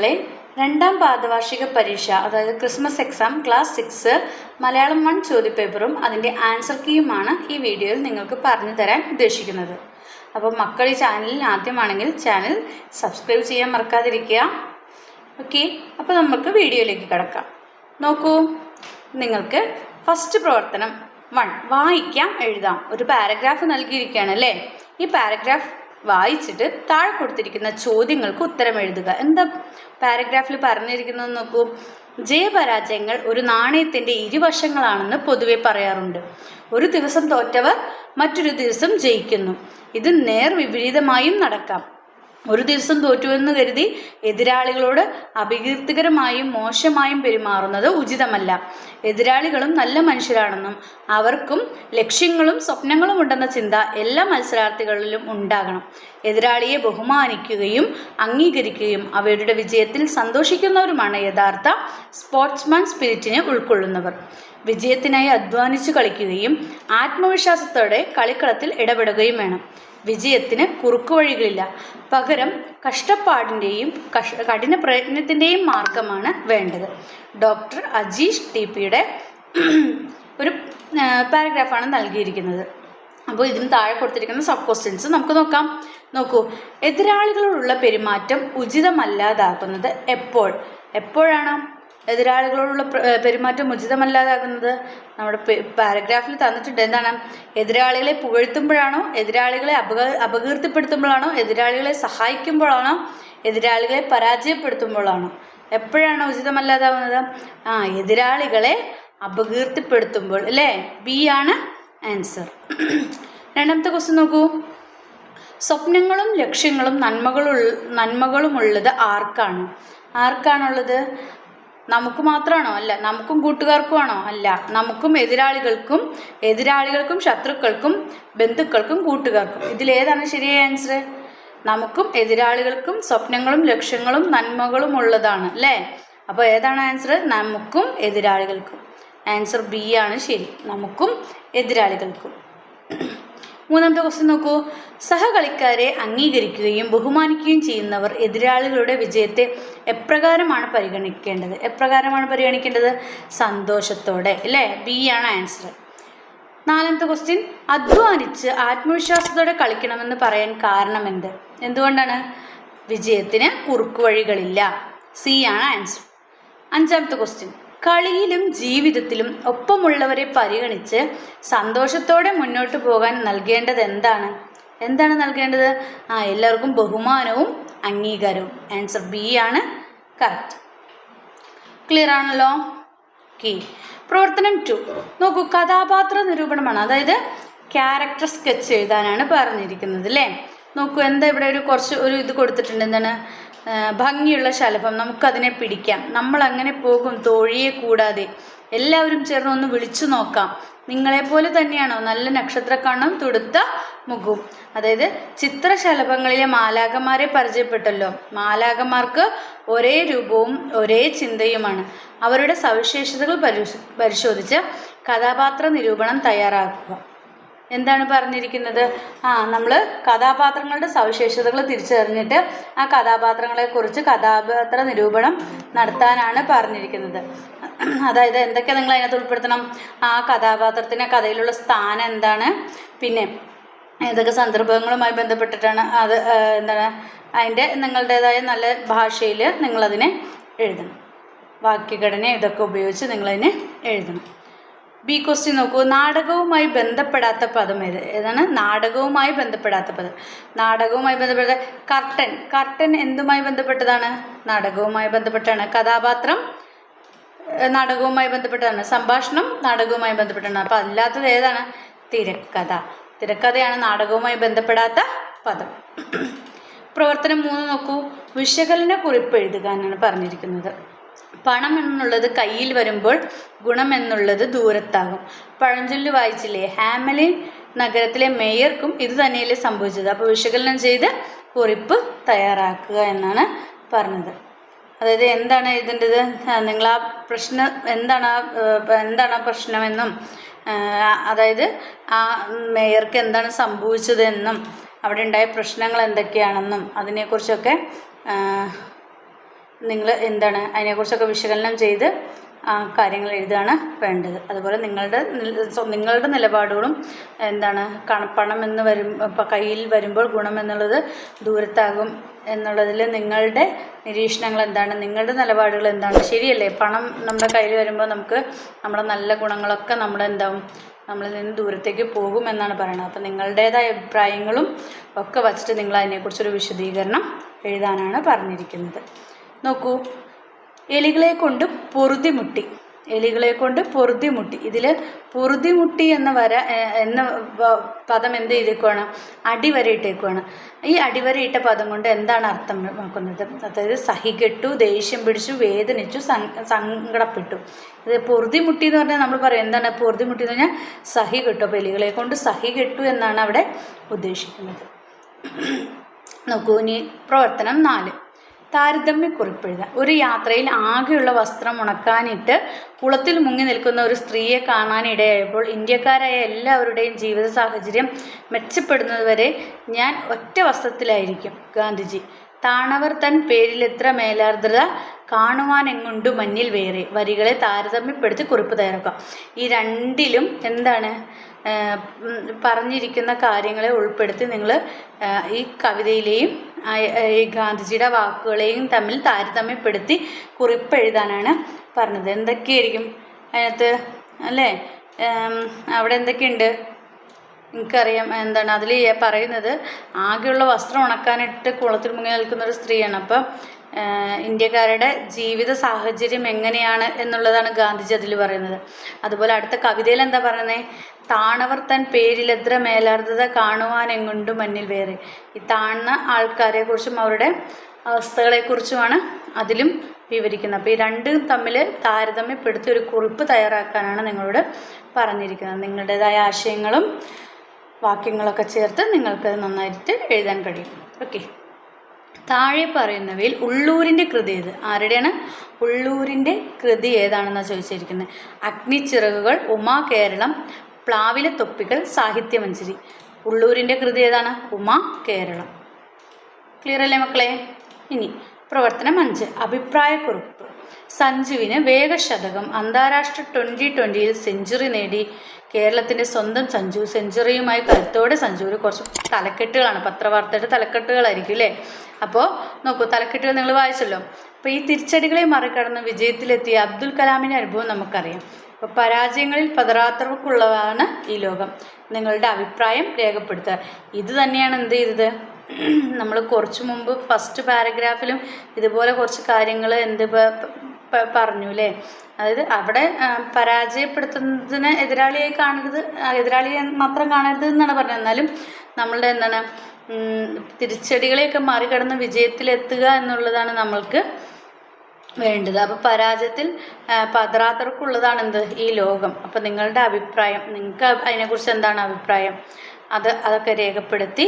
വിദ്യാർത്ഥികളെ രണ്ടാം പാദവാർഷിക പരീക്ഷ അതായത് Christmas exam class six Malayalam one ചോദ്യപേപ്പറും അതിന്റെ ആൻസർ കീയുമാണ് ഈ വീഡിയോയിൽ നിങ്ങൾക്ക് പറഞ്ഞു തരാൻ ഉദ്ദേശിക്കുന്നത്. അപ്പോൾ മക്കൾ ഈ ചാനലിൽ ആദ്യമാണെങ്കിൽ ചാനൽ സബ്സ്ക്രൈബ് ചെയ്യാൻ മറക്കാതിരിക്കുക. ഓക്കെ അപ്പോൾ നമുക്ക് വീഡിയോയിലേക്ക് കിടക്കാം. നോക്കൂ നിങ്ങൾക്ക് ഫസ്റ്റ് പ്രവർത്തനം വൺ വായിക്കാം എഴുതാം. ഒരു പാരഗ്രാഫ് നൽകിയിരിക്കുകയാണ് അല്ലേ? ഈ പാരഗ്രാഫ് വായിച്ചിട്ട് താഴെ കൊടുത്തിരിക്കുന്ന ചോദ്യങ്ങൾക്ക് ഉത്തരം എഴുതുക. എന്താ പാരഗ്രാഫിൽ പറഞ്ഞിരിക്കുന്നത് നോക്കൂ. ജയപരാജയങ്ങൾ ഒരു നാണയത്തിന്റെ ഇരുവശങ്ങളാണെന്ന് പൊതുവെ പറയാറുണ്ട്. ഒരു ദിവസം തോറ്റവർ മറ്റൊരു ദിവസം ജയിക്കുന്നു. ഇത് നേർ വിപരീതമായും നടക്കാം. ഒരു ദിവസം തോറ്റുവെന്ന് കരുതി എതിരാളികളോട് അപകീർത്തികരമായും മോശമായും പെരുമാറുന്നത് ഉചിതമല്ല. എതിരാളികളും നല്ല മനുഷ്യരാണെന്നും അവർക്കും ലക്ഷ്യങ്ങളും സ്വപ്നങ്ങളും ഉണ്ടെന്ന ചിന്ത എല്ലാ മത്സരാർത്ഥികളിലും ഉണ്ടാകണം. എതിരാളിയെ ബഹുമാനിക്കുകയും അംഗീകരിക്കുകയും അവരുടെ വിജയത്തിൽ സന്തോഷിക്കുന്നവരുമാണ് യഥാർത്ഥ സ്പോർട്സ്മാൻ സ്പിരിറ്റിനെ ഉൾക്കൊള്ളുന്നവർ. വിജയത്തിനായി അധ്വാനിച്ചു കളിക്കുകയും ആത്മവിശ്വാസത്തോടെ കളിക്കളത്തിൽ ഇടപെടുകയും വേണം. വിജയത്തിന് കുറുക്കുവഴികളില്ല. പകരം കഷ്ടപ്പാടിന്റെയും കഷ കഠിന പ്രയത്നത്തിന്റെയും മാർഗമാണ് വേണ്ടത്. ഡോക്ടർ അജീഷ് ടി പിയുടെ ഒരു പാരഗ്രാഫാണ് നൽകിയിരിക്കുന്നത്. അപ്പോൾ ഇതിന് താഴെ കൊടുത്തിരിക്കുന്ന സബ് ക്വസ്റ്റ്യൻസ് നമുക്ക് നോക്കാം. നോക്കൂ. എതിരാളികളോടുള്ള പെരുമാറ്റം ഉചിതമല്ലാതാക്കുന്നത് എപ്പോൾ? എപ്പോഴാണ്? എതിരാളികളോടുള്ള പെരുമാറ്റം ഉചിതമല്ലാതാകുന്നത് നമ്മുടെ പാരഗ്രാഫിൽ തന്നിട്ടുണ്ട്. എന്താണ്? എതിരാളികളെ പുകഴ്ത്തുമ്പോഴാണോ എതിരാളികളെ അപക അപകീർത്തിപ്പെടുത്തുമ്പോഴാണോ എതിരാളികളെ സഹായിക്കുമ്പോഴാണോ എതിരാളികളെ പരാജയപ്പെടുത്തുമ്പോഴാണോ? എപ്പോഴാണ് ഉചിതമല്ലാതാവുന്നത്? ആ എതിരാളികളെ അപകീർത്തിപ്പെടുത്തുമ്പോൾ. അല്ലേ? ബി ആണ് ആൻസർ. രണ്ടാമത്തെ ക്വസ്റ്റ്യൻ നോക്കൂ. സ്വപ്നങ്ങളും ലക്ഷ്യങ്ങളും നന്മകളും നന്മകളുമുള്ളത് ആർക്കാണ്? ആർക്കാണുള്ളത്? നമുക്ക് മാത്രമാണോ അല്ല നമുക്കും കൂട്ടുകാർക്കുമാണോ? അല്ല നമുക്കും എതിരാളികൾക്കും എതിരാളികൾക്കും ശത്രുക്കൾക്കും ബന്ധുക്കൾക്കും കൂട്ടുകാർക്കും. ഇതിലേതാണ് ശരിയായ ആൻസർ നമുക്കും എതിരാളികൾക്കും സ്വപ്നങ്ങളും ലക്ഷ്യങ്ങളും നന്മകളും ഉള്ളതാണ് അല്ലേ? അപ്പോൾ ഏതാണ് ആൻസർ നമുക്കും എതിരാളികൾക്കും. ആൻസർ ബി ആണ് ശരി. നമുക്കും എതിരാളികൾക്കും. മൂന്നാമത്തെ ക്വസ്റ്റ്യൻ നോക്കൂ. സഹകളിക്കാരെ അംഗീകരിക്കുകയും ബഹുമാനിക്കുകയും ചെയ്യുന്നവർ എതിരാളികളുടെ വിജയത്തെ എപ്രകാരമാണ് പരിഗണിക്കേണ്ടത്? എപ്രകാരമാണ് പരിഗണിക്കേണ്ടത്? സന്തോഷത്തോടെ. അല്ലേ? ബി ആണ് ആൻസർ നാലാമത്തെ ക്വസ്റ്റ്യൻ അധ്വാനിച്ച് ആത്മവിശ്വാസത്തോടെ കളിക്കണമെന്ന് പറയാൻ കാരണം എന്ത്? എന്തുകൊണ്ടാണ്? വിജയത്തിന് കുറുക്കുവഴികളില്ല സി ആണ് ആൻസർ അഞ്ചാമത്തെ ക്വസ്റ്റ്യൻ കളിയിലും ജീവിതത്തിലും ഒപ്പമുള്ളവരെ പരിഗണിച്ച് സന്തോഷത്തോടെ മുന്നോട്ട് പോകാൻ നൽകേണ്ടത് എന്താണ് എന്താണ് നൽകേണ്ടത്? ആ എല്ലാവർക്കും ബഹുമാനവും അംഗീകാരവും. ആൻസർ ബി ആണ്. കറക്റ്റ്. ക്ലിയർ ആണല്ലോ? ഓക്കെ. പ്രവർത്തനം ടു. നോക്കൂ കഥാപാത്ര നിരൂപണമാണ്. അതായത് ക്യാരക്ടർ സ്കെച്ച് എഴുതാനാണ് പറഞ്ഞിരിക്കുന്നത് അല്ലേ? നോക്കൂ എന്താ ഇവിടെ ഒരു കുറച്ച് ഒരു ഇത് കൊടുത്തിട്ടുണ്ട് എന്താണ്? ഭംഗിയുള്ള ശലഭം. നമുക്കതിനെ പിടിക്കാം. നമ്മൾ അങ്ങനെ പോകും തോഴിയെ കൂടാതെ. എല്ലാവരും ചേർന്ന് ഒന്ന് വിളിച്ചു നോക്കാം. നിങ്ങളെപ്പോലെ തന്നെയാണോ? നല്ല നക്ഷത്രക്കണ്ണം തുടുത്ത മുഖവും. അതായത് ചിത്രശലഭങ്ങളിലെ മാലാകന്മാരെ പരിചയപ്പെട്ടല്ലോ. മാലാകന്മാർക്ക് ഒരേ രൂപവും ഒരേ ചിന്തയുമാണ്. അവരുടെ സവിശേഷതകൾ പരിശോധിച്ച് കഥാപാത്ര നിരൂപണം തയ്യാറാക്കുക. എന്താണ് പറഞ്ഞിരിക്കുന്നത്? ആ നമ്മൾ കഥാപാത്രങ്ങളുടെ സവിശേഷതകൾ തിരിച്ചറിഞ്ഞിട്ട് ആ കഥാപാത്രങ്ങളെക്കുറിച്ച് കഥാപാത്ര നിരൂപണം നടത്താനാണ് പറഞ്ഞിരിക്കുന്നത്. അതായത് എന്തൊക്കെ നിങ്ങൾ അതിനകത്ത് ഉൾപ്പെടുത്തണം? ആ കഥാപാത്രത്തിന് കഥയിലുള്ള സ്ഥാനം എന്താണ്? പിന്നെ ഏതൊക്കെ സന്ദർഭങ്ങളുമായി ബന്ധപ്പെട്ടിട്ടാണ് അത് എന്താണ്? അതിന്റെ നിങ്ങളുടേതായ നല്ല ഭാഷയിൽ നിങ്ങളതിനെ എഴുതണം. വാക്യഘടന ഇതൊക്കെ ഉപയോഗിച്ച് നിങ്ങളതിനെ എഴുതണം. ബി ക്വസ്റ്റ്യൻ നോക്കൂ. നാടകവുമായി ബന്ധപ്പെടാത്ത പദം ഏത്? ഏതാണ്? നാടകവുമായി ബന്ധപ്പെടാത്ത പദം. നാടകവുമായി ബന്ധപ്പെട്ട കർട്ടൻ. കർട്ടൻ എന്തുമായി ബന്ധപ്പെട്ടതാണ്? നാടകവുമായി ബന്ധപ്പെട്ടാണ്. കഥാപാത്രം നാടകവുമായി ബന്ധപ്പെട്ടതാണ് സംഭാഷണം നാടകവുമായി ബന്ധപ്പെട്ടാണ്. അപ്പോൾ അല്ലാത്തത് ഏതാണ്? തിരക്കഥ. തിരക്കഥയാണ് നാടകവുമായി ബന്ധപ്പെടാത്ത പദം. പ്രവർത്തനം മൂന്ന് നോക്കൂ. വിശകലന കുറിപ്പ് എഴുതുക എന്നാണ് പറഞ്ഞിരിക്കുന്നത്. പണം എന്നുള്ളത് കയ്യിൽ വരുമ്പോൾ ഗുണം എന്നുള്ളത് ദൂരത്താകും. പഴഞ്ചൊല്ല് വായിച്ചില്ലേ? ഹാമലി നഗരത്തിലെ മേയർക്കും ഇത് തന്നെയല്ലേ സംഭവിച്ചത്. അപ്പോൾ വിശകലനം ചെയ്ത് കുറിപ്പ് തയ്യാറാക്കുക എന്നാണ് പറഞ്ഞത്. അതായത് എന്താണ് എഴുതേണ്ടത്? നിങ്ങൾ ആ പ്രശ്നം എന്താണ് ആ എന്താണ് ആ പ്രശ്നമെന്നും അതായത് ആ മേയർക്ക് എന്താണ് സംഭവിച്ചതെന്നും അവിടെ ഉണ്ടായ പ്രശ്നങ്ങൾ എന്തൊക്കെയാണെന്നും അതിനെക്കുറിച്ചൊക്കെ നിങ്ങൾ എന്താണ് അതിനെക്കുറിച്ചൊക്കെ വിശകലനം ചെയ്ത് കാര്യങ്ങൾ എഴുതുകയാണ് വേണ്ടത്. അതുപോലെ നിങ്ങളുടെ നിങ്ങളുടെ നിലപാടുകളും എന്താണ് കണപ്പണം പണം എന്ന് വരും കയ്യിൽ വരുമ്പോൾ ഗുണം എന്നുള്ളത് ദൂരത്താകും എന്നുള്ളതിൽ നിങ്ങളുടെ നിരീക്ഷണങ്ങൾ എന്താണ് നിങ്ങളുടെ നിലപാടുകൾ എന്താണ്? ശരിയല്ലേ? പണം നമ്മുടെ കയ്യിൽ വരുമ്പോൾ നമുക്ക് നമ്മുടെ നല്ല ഗുണങ്ങളൊക്കെ നമ്മുടെ എന്താവും? നമ്മളിൽ നിന്ന് ദൂരത്തേക്ക് പോകും എന്നാണ് പറയുന്നത് അപ്പോൾ നിങ്ങളുടേതായ അഭിപ്രായങ്ങളും ഒക്കെ വച്ചിട്ട് നിങ്ങൾ അതിനെക്കുറിച്ചൊരു വിശദീകരണം എഴുതാനാണ് പറഞ്ഞിരിക്കുന്നത്. നോക്കൂ. എലികളെ കൊണ്ട് പൊറുതിമുട്ടി എലികളെ കൊണ്ട് പൊറുതിമുട്ടി ഇതിൽ പൊറുതിമുട്ടി എന്ന വര എന്ന പദം എന്ത് ചെയ്തേക്കുവാണ്? അടിവരയിട്ടേക്കുവാണ്. ഈ അടിവരയിട്ട പദം കൊണ്ട് എന്താണ് അർത്ഥമാക്കുന്നത്? അതായത് സഹികെട്ടു ദേഷ്യം പിടിച്ചു വേദനിച്ചു സങ്ക- സങ്കടപ്പെട്ടു. ഇത് പൊറുതിമുട്ടി എന്ന് പറഞ്ഞാൽ നമ്മൾ പറയും. എന്താണ് പൊറുതിമുട്ടി എന്ന് പറഞ്ഞാൽ സഹി കെട്ടു അപ്പോൾ എലികളെ കൊണ്ട് സഹി കെട്ടു എന്നാണ് അവിടെ ഉദ്ദേശിക്കുന്നത്. നോക്കൂ ഇനി പ്രവർത്തനം നാല്. താരതമ്യക്കുറിപ്പ് ഒരു യാത്രയിൽ ആകെയുള്ള വസ്ത്രം ഉണക്കാനിട്ട് കുളത്തിൽ മുങ്ങി നിൽക്കുന്ന ഒരു സ്ത്രീയെ കാണാനിടയായപ്പോൾ ഇന്ത്യക്കാരായ എല്ലാവരുടെയും ജീവിത സാഹചര്യം മെച്ചപ്പെടുന്നതുവരെ ഞാൻ ഒറ്റ വസ്ത്രത്തിലായിരിക്കും. ഗാന്ധിജി താണവർ തൻ പേരിലെത്ര മേലാർദ്രത കാണുവാനെങ്ങുണ്ടു മഞ്ഞിൽ വേറെ. വരികളെ താരതമ്യപ്പെടുത്തി കുറിപ്പ് തയ്യാറാക്കുക. ഈ രണ്ടിലും എന്താണ്? പറഞ്ഞിരിക്കുന്ന കാര്യങ്ങളെ ഉൾപ്പെടുത്തി നിങ്ങൾ ഈ കവിതയിലെയും ഈ ഗാന്ധിജിയുടെ വാക്കുകളെയും തമ്മിൽ താരതമ്യപ്പെടുത്തി കുറിപ്പ് എഴുതാനാണ് പറഞ്ഞത്. എന്തൊക്കെയായിരിക്കും അതിനകത്ത്? അല്ലേ? അവിടെ എന്തൊക്കെയുണ്ട്? എനിക്കറിയാം എന്താണ്. അതിൽ പറയുന്നത് ആകെയുള്ള വസ്ത്രം ഉണക്കാനിട്ട് കുളത്തിൽ മുങ്ങി നിൽക്കുന്ന ഒരു സ്ത്രീയാണ്. അപ്പം ഇന്ത്യക്കാരുടെ ജീവിത സാഹചര്യം എങ്ങനെയാണ് എന്നുള്ളതാണ് ഗാന്ധിജി അതിൽ പറയുന്നത്. അതുപോലെ അടുത്ത കവിതയിൽ എന്താ പറയുന്നത് താണവർ തൻ പേരിലെത്ര മേലാർദ്രത കാണുവാനെങ്ങുണ്ടു മഞ്ഞിൽ വേറെ? ഈ താഴ്ന്ന ആൾക്കാരെ കുറിച്ചും അവരുടെ അവസ്ഥകളെക്കുറിച്ചുമാണ് അതിലും വിവരിക്കുന്നത്. അപ്പോൾ ഈ രണ്ടും തമ്മിൽ താരതമ്യപ്പെടുത്തി ഒരു കുറിപ്പ് തയ്യാറാക്കാനാണ് നിങ്ങളോട് പറഞ്ഞിരിക്കുന്നത്. നിങ്ങളുടേതായ ആശയങ്ങളും വാക്യങ്ങളൊക്കെ ചേർത്ത് നിങ്ങൾക്ക് നന്നായിട്ട് എഴുതാൻ കഴിയും. ഓക്കെ താഴെ പറയുന്നവയിൽ ഉള്ളൂരിന്റെ കൃതി ഏത്? ആരുടെയാണ്? ഉള്ളൂരിന്റെ കൃതി ഏതാണെന്നാണ് ചോദിച്ചിരിക്കുന്നത് അഗ്നിച്ചിറകുകൾ ഉമാ കേരളം പ്ലാവിലെ തൊപ്പികൾ സാഹിത്യമഞ്ചരി. ഉള്ളൂരിന്റെ കൃതി ഏതാണ്? ഉമാ കേരളം. ക്ലിയർ അല്ലേ മക്കളെ? ഇനി പ്രവർത്തനം അഞ്ച്. അഭിപ്രായക്കുറിപ്പ്. സഞ്ജുവിന് വേഗശതകം അന്താരാഷ്ട്ര ട്വന്റി ട്വന്റിയിൽ സെഞ്ചുറി നേടി. കേരളത്തിന്റെ സ്വന്തം സഞ്ജു. സെഞ്ചുറിയുമായി കരുത്തോടെ സഞ്ജുവിൽ കുറച്ച് തലക്കെട്ടുകളാണ്. പത്രവാർത്തയുടെ തലക്കെട്ടുകളായിരിക്കും അല്ലേ അപ്പോൾ നോക്കൂ തലക്കെട്ടുകൾ നിങ്ങൾ വായിച്ചല്ലോ. അപ്പോൾ ഈ തിരിച്ചടികളെ മറികടന്ന് വിജയത്തിലെത്തിയ അബ്ദുൽ കലാമിന്റെ അനുഭവം നമുക്കറിയാം. അപ്പോൾ പരാജയങ്ങളിൽ പതറാത്തവർക്കുള്ളതാണ് ഈ ലോകം. നിങ്ങളുടെ അഭിപ്രായം രേഖപ്പെടുത്തുക. ഇത് തന്നെയാണ് എന്ത് ചെയ്തത്? നമ്മൾ കുറച്ച് മുമ്പ് ഫസ്റ്റ് പാരഗ്രാഫിലും ഇതുപോലെ കുറച്ച് കാര്യങ്ങൾ എന്ത് പറഞ്ഞു അല്ലേ അതായത് അവിടെ പരാജയപ്പെടുത്തുന്നതിന് എതിരാളിയായി കാണരുത് എതിരാളിയെ മാത്രം കാണരുത് എന്നാണ് പറഞ്ഞത്. എന്നാലും നമ്മളുടെ എന്താണ് തിരിച്ചടികളെയൊക്കെ മറികടന്ന് വിജയത്തിലെത്തുക എന്നുള്ളതാണ് നമ്മൾക്ക് വേണ്ടത്. അപ്പോൾ പരാജയത്തിൽ പതറാത്തവർക്കുള്ളതാണ് എന്ത് ഈ ലോകം? അപ്പോൾ നിങ്ങളുടെ അഭിപ്രായം നിങ്ങൾക്ക് അതിനെക്കുറിച്ച് എന്താണ് അഭിപ്രായം? അത് അതൊക്കെ രേഖപ്പെടുത്തി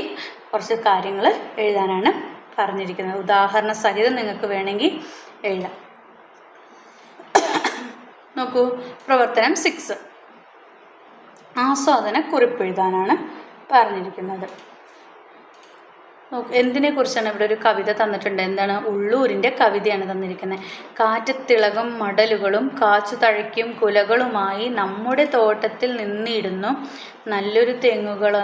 കുറച്ച് കാര്യങ്ങൾ എഴുതാനാണ് പറഞ്ഞിരിക്കുന്നത്. ഉദാഹരണ സഹിതം നിങ്ങൾക്ക് വേണമെങ്കിൽ എഴുതാം. നോക്കൂ. പ്രവർത്തനം സിക്സ് ആസ്വാദന കുറിപ്പ് എഴുതാനാണ് പറഞ്ഞിരിക്കുന്നത്. നോക്ക് എന്തിനെ കുറിച്ചാണ് ഇവിടെ ഒരു കവിത തന്നിട്ടുണ്ട്? എന്താണ്? ഉള്ളൂരിന്റെ കവിതയാണ് തന്നിരിക്കുന്നത്. കാറ്റത്തിളകും മടലുകളും കാച്ചു തഴയ്ക്കും കുലകളുമായി നമ്മുടെ തോട്ടത്തിൽ നിന്നിടുന്നു. നല്ലൊരു തെങ്ങുകൾ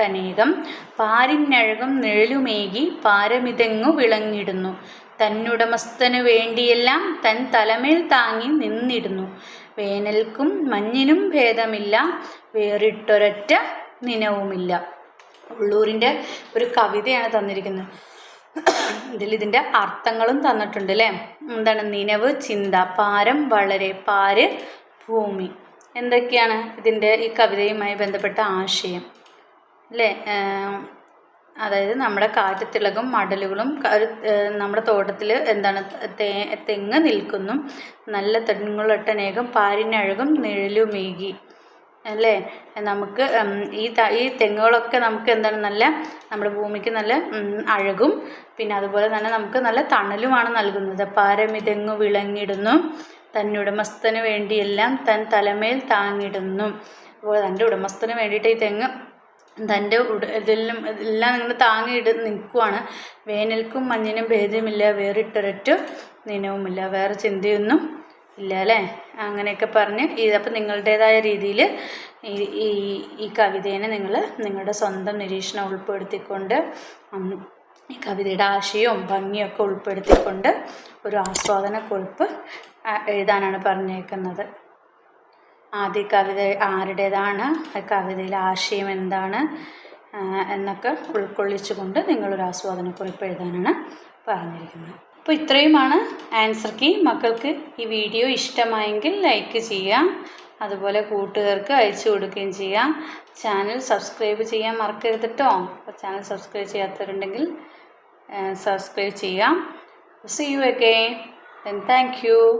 ടനേകം പാരിഞ്ഞഴകും നിഴലുമേകി പാരമിതെങ്ങു വിളങ്ങിടുന്നു. തന്നുടമസ്ഥനു വേണ്ടിയെല്ലാം തൻ തലമേൽ താങ്ങി നിന്നിടുന്നു. വേനൽക്കും മഞ്ഞിനും ഭേദമില്ല വേറിട്ടൊരൊറ്റ നിനവുമില്ല. ഉള്ളൂരിന്റെ ഒരു കവിതയാണ് തന്നിരിക്കുന്നത്. ഇതിൽ ഇതിന്റെ അർത്ഥങ്ങളും തന്നിട്ടുണ്ട് അല്ലേ? എന്താണ്? നിനവ് ചിന്ത പാരം വളരെ പാര് ഭൂമി. എന്തൊക്കെയാണ് ഇതിന്റെ ഈ കവിതയുമായി ബന്ധപ്പെട്ട ആശയം? അല്ലേ? അതായത് നമ്മുടെ കാറ്റത്തിളകും മടലുകളും നമ്മുടെ തോട്ടത്തിൽ എന്താണ് തെങ്ങ് നിൽക്കുന്നു. നല്ല തെങ്ങുകളൊട്ടനേകം പാരിനഴകും നിഴലുമേകി. അല്ലേ? നമുക്ക് ഈ ഈ തെങ്ങുകളൊക്കെ നമുക്ക് എന്താണ് നല്ല നമ്മുടെ ഭൂമിക്ക് നല്ല അഴകും. പിന്നെ അതുപോലെ തന്നെ നമുക്ക് നല്ല തണലുമാണ് നൽകുന്നത്. പാരമിതെങ്ങു വിളങ്ങിടുന്നു. തന്നുടമസ്ഥന് വേണ്ടിയെല്ലാം തൻ തലമേൽ താങ്ങിടുന്നു. അപ്പോൾ തന്റെ ഉടമസ്ഥന് വേണ്ടിയിട്ട് ഈ തെങ്ങ് തന്റെ ഉട ഇതെല്ലാം എല്ലാം ഇങ്ങനെ താങ്ങിയിട്ട് നിൽക്കുവാണ്. വേനൽക്കും മഞ്ഞിനും ഭേദമില്ല. വേറിട്ടൊരറ്റ നിനവുമില്ല. വേറെ ചിന്തയൊന്നും ഇല്ല അല്ലേ? അങ്ങനെയൊക്കെ പറഞ്ഞ് ഇതപ്പം നിങ്ങളുടേതായ രീതിയിൽ ഈ ഈ കവിതേനെ നിങ്ങൾ നിങ്ങളുടെ സ്വന്തം നിരീക്ഷണം ഉൾപ്പെടുത്തിക്കൊണ്ട് ഈ കവിതയുടെ ആശയവും ഭംഗിയൊക്കെ ഉൾപ്പെടുത്തിക്കൊണ്ട് ഒരു ആസ്വാദന കുറിപ്പ് എഴുതാനാണ് പറഞ്ഞേക്കുന്നത്. ആദ്യ കവിത ആരുടേതാണ്? കവിതയിലെ ആശയം എന്താണ്? എന്നൊക്കെ ഉൾക്കൊള്ളിച്ചുകൊണ്ട് നിങ്ങളൊരു ആസ്വാദനക്കുറിപ്പ് എഴുതാനാണ് പറഞ്ഞിരിക്കുന്നത്. അപ്പോൾ ഇത്രയുമാണ് ആൻസർ കീ. മക്കൾക്ക് ഈ വീഡിയോ ഇഷ്ടമായെങ്കിൽ ലൈക്ക് ചെയ്യാം അതുപോലെ കൂട്ടുകാർക്ക് അയച്ചു കൊടുക്കുകയും ചെയ്യാം ചാനൽ സബ്സ്ക്രൈബ് ചെയ്യാൻ മറക്കരുത് കേട്ടോ അപ്പോൾ ചാനൽ സബ്സ്ക്രൈബ് ചെയ്യാത്തവരുണ്ടെങ്കിൽ സബ്സ്ക്രൈബ് ചെയ്യാം. See you again then thank you